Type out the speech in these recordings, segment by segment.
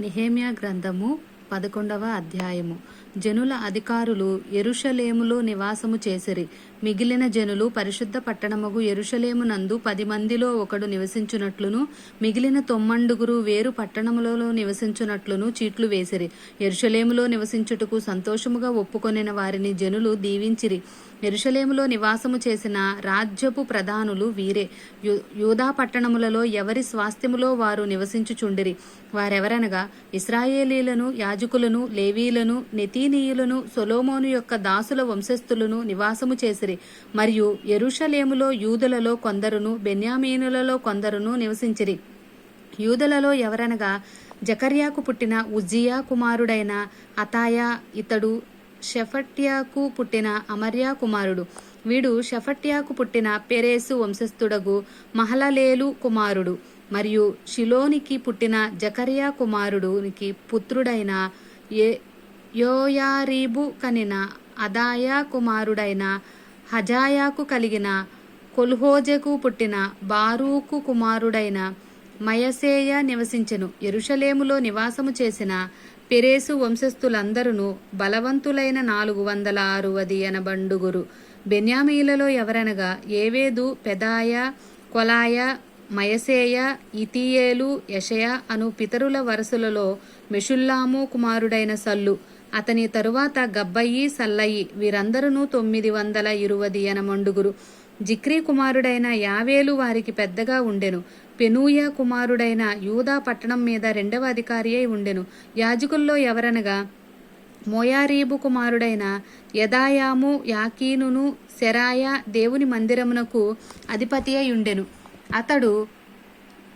నిహేమ్యా గ్రంథము పదకొండవ అధ్యాయము. జనుల అధికారులు ఎరుషలేములో నివాసము చేసిరి. మిగిలిన జనులు పరిశుద్ధ పట్టణమగు ఎరుషలేమునందు పది మందిలో ఒకడు నివసించునట్లును మిగిలిన తొమ్మండుగురు వేరు పట్టణములలో నివసించునట్లును చీట్లు వేసిరి. ఎరుషలేములో నివసించుటకు సంతోషముగా ఒప్పుకొనిన వారిని జనులు దీవించిరి. ఎరుషలేములో నివాసము చేసిన రాజ్యపు ప్రధానులు వీరే. యూదా పట్టణములలో ఎవరి స్వాస్థ్యములో వారు నివసించుచుండిరి? వారెవరనగా ఇస్రాయేలీలను యాజకులను లేవీలను నెతీనీయులను సొలోమోను యొక్క దాసుల వంశస్థులను నివాసము చేసిరి. మరియు ఎరుషలేములో యూదులలో కొందరును బెన్యామీనులలో కొందరును నివసించిరి. యూదులలో ఎవరనగా జకర్యాకు పుట్టిన ఉజ్జియా కుమారుడైన అతాయా ఇతడు షెఫట్యాకు పుట్టిన అమర్యా కుమారుడు. వీడు షెఫట్యాకు పుట్టిన పెరేసు వంశస్థుడగు మహలలేలు కుమారుడు. మరియు షిలోనికి పుట్టిన జకర్యా కుమారుడునికి పుత్రుడైన ఏ యోయారీబు కనిన అదాయా కుమారుడైన హజాయాకు కలిగిన కొల్హోజకు పుట్టిన బారూకు కుమారుడైన మయసేయ నివసించెను. ఎరుషలేములో నివాసము చేసిన పెరేసు వంశస్థులందరూ బలవంతులైన నాలుగు వందల అరువది అనబండుగురు బెన్యామీలలో ఎవరనగా ఏవేదు పెదాయ కొలాయ మయసేయ ఇతియేలు యషయ అను పితరుల వరసలలో మెషుల్లాము కుమారుడైన సల్లు. అతని తరువాత గబ్బయి సల్లయి వీరందరూ తొమ్మిది వందల ఇరువది ఎనమండుగురు జిక్రీ కుమారుడైన యావేలు వారికి పెద్దగా ఉండెను. పెనూయ కుమారుడైన యూదా పట్టణం మీద రెండవ అధికారి అయి ఉండెను. యాజకుల్లో ఎవరనగా మోయారీబు కుమారుడైన యదాయాము యాకీనును సెరాయ దేవుని మందిరమునకు అధిపతి అయి ఉండెను. అతడు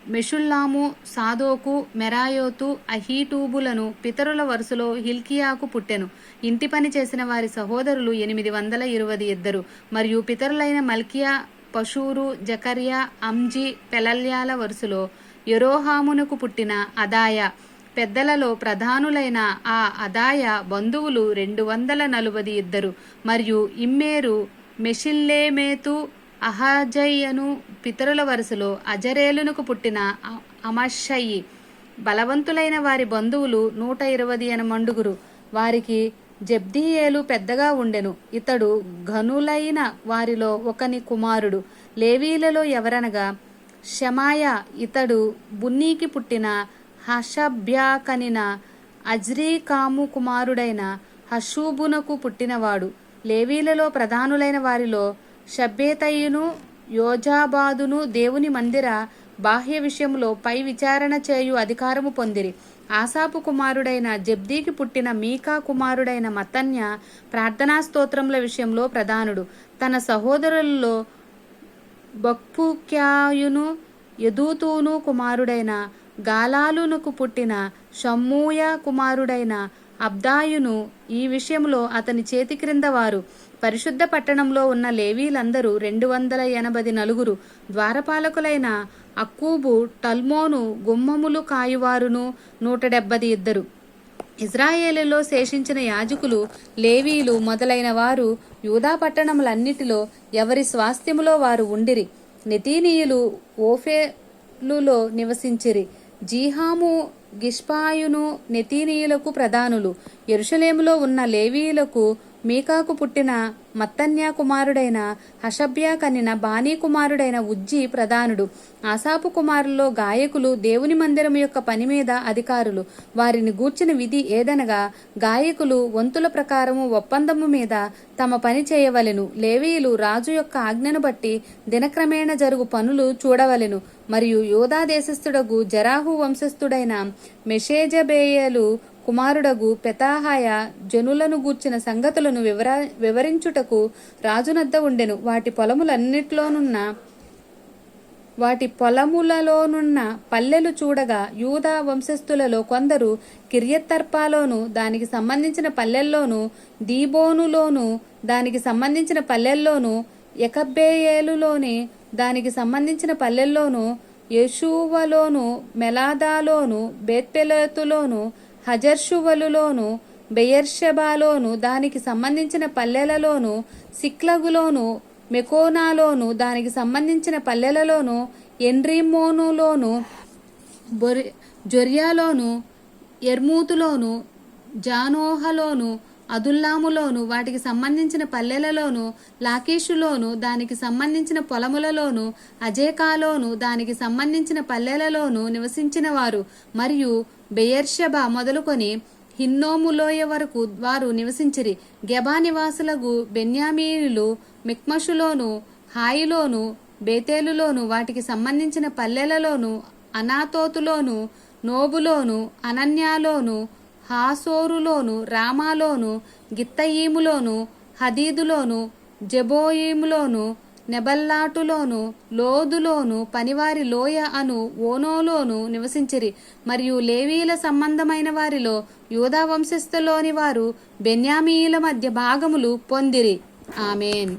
మెషుల్లాము సాదోకు మెరాయోతు అహీటూబులను పితరుల వరుసలో హిల్కియాకు పుట్టెను. ఇంటి పని చేసిన వారి సహోదరులు ఎనిమిది వందల ఇరవై ఇద్దరు. మరియు పితరులైన మల్కియా పశూరు జకర్యా అంజి పెలల్యాల వరుసలో యెరోహామునకు పుట్టిన అదాయ. పెద్దలలో ప్రధానులైన ఆ అదాయ బంధువులు రెండు వందల నలువది ఇద్దరు. మరియు ఇమ్మేరు మెషిల్లేమేతు అహజయ్యను పితరుల వరుసలో అజరేలునకు పుట్టిన అమషయ్యి బలవంతులైన వారి బంధువులు నూట ఇరవై మండుగురు. వారికి జబ్దీయేలు పెద్దగా ఉండెను. ఇతడు ఘనులైన వారిలో ఒకని కుమారుడు. లేవీలలో ఎవరనగా షమాయ ఇతడు బున్నీకి పుట్టిన హషభ్యాకనిన అజ్రీకాము కుమారుడైన హషూబునకు పుట్టినవాడు. లేవీలలో ప్రధానులైన వారిలో షబ్బేతయును యోజాబాదును దేవుని మందిర బాహ్య విషయంలో పై విచారణ చేయు అధికారము పొందిరి. ఆసాపు కుమారుడైన జబ్దీకి పుట్టిన మీకా కుమారుడైన మతన్య ప్రార్థనా స్తోత్రముల విషయంలో ప్రధానుడు. తన సహోదరులలో బక్పుక్యాయును యదూతూను కుమారుడైన గాలాలునకు పుట్టిన షమ్మూయ కుమారుడైన అబ్దాయును ఈ విషయంలో అతని చేతి క్రింద వారు పరిశుద్ధ పట్టణంలో ఉన్న లేవీలందరూ రెండు వందల ఎనభై నలుగురు ద్వారపాలకులైన అక్కూబు టల్మోను గుమ్మములు కాయువారును నూట డెబ్బది ఇద్దరు. ఇజ్రాయేలులో శేషించిన యాజకులు లేవీలు మొదలైన వారు యూదా పట్టణములన్నిటిలో ఎవరి స్వాస్థ్యములో వారు ఉండిరి? నితీనీయులు ఓఫేలులో నివసించిరి. జీహాము గిష్పాయును నెతీనీయులకు ప్రధానులు. ఎరుషలేములో ఉన్న లేవీయులకు మీకాకు పుట్టిన మత్తన్యా కుమారుడైన హషభ్యా కన్నిన బానీ కుమారుడైన ఉజ్జి ప్రధానుడు. ఆసాపు కుమారుల్లో గాయకులు దేవుని మందిరం యొక్క పని మీద అధికారులు. వారిని గూర్చిన విధి ఏదనగా గాయకులు వంతుల ప్రకారము ఒప్పందము మీద తమ పని చేయవలెను. లేవీయులు రాజు యొక్క ఆజ్ఞను బట్టి దినక్రమేణ జరుగు పనులు చూడవలెను. మరియు యోధా దేశస్థుడగు జరాహు వంశస్థుడైన మెషేజబేయలు కుమారుడగు పెతాహాయ జనులను గూర్చిన సంగతులను వివరా వివరించుటకు రాజునద్ద ఉండెను. వాటి పొలములన్నిట్లోనున్న వాటి పొలములలోనున్న పల్లెలు చూడగా యూదా వంశస్థులలో కొందరు కిర్యత్తర్పాలోను దానికి సంబంధించిన పల్లెల్లోను దీబోనులోను దానికి సంబంధించిన పల్లెల్లోను ఎకబ్బేయేలులోని దానికి సంబంధించిన పల్లెల్లోను యెషూవలోను మెలాదాలోను బేత్పెలతులోను హజర్షువలులోను బెయర్షబాలోను దానికి సంబంధించిన పల్లెలలోను సిక్లగులోను మెకోనాలోను దానికి సంబంధించిన పల్లెలలోను ఎన్రిమోనులోను బొరి జొర్యాలోను ఎర్మూతులోను జానోహలోను అదుల్లాములోను వాటికి సంబంధించిన పల్లెలలోను లాకీషులోను దానికి సంబంధించిన పొలములలోను అజేకాలోను దానికి సంబంధించిన పల్లెలలోను నివసించిన వారు మరియు బెయర్షబ మొదలుకొని హిన్నోములోయ వరకు వారు నివసించిరి. గెబా నివాసులకు బెన్యామీనులు మిక్మషులోను హాయిలోను బేతేలులోను వాటికి సంబంధించిన పల్లెలలోను అనాతోతులోను నోబులోను అనన్యాలోను హాసోరులోను రామాలోను గిత్తయీములోను హదీదులోను జబోయీములోను నెబల్లాటులోను లోదులోను పనివారి లోయ అను ఓనోలోను నివసించిరి. మరియు లేవీల సంబంధమైన వారిలో యూదా వంశస్థులోని వారు బెన్యామీల మధ్య భాగములు పొందిరి. ఆమెన్.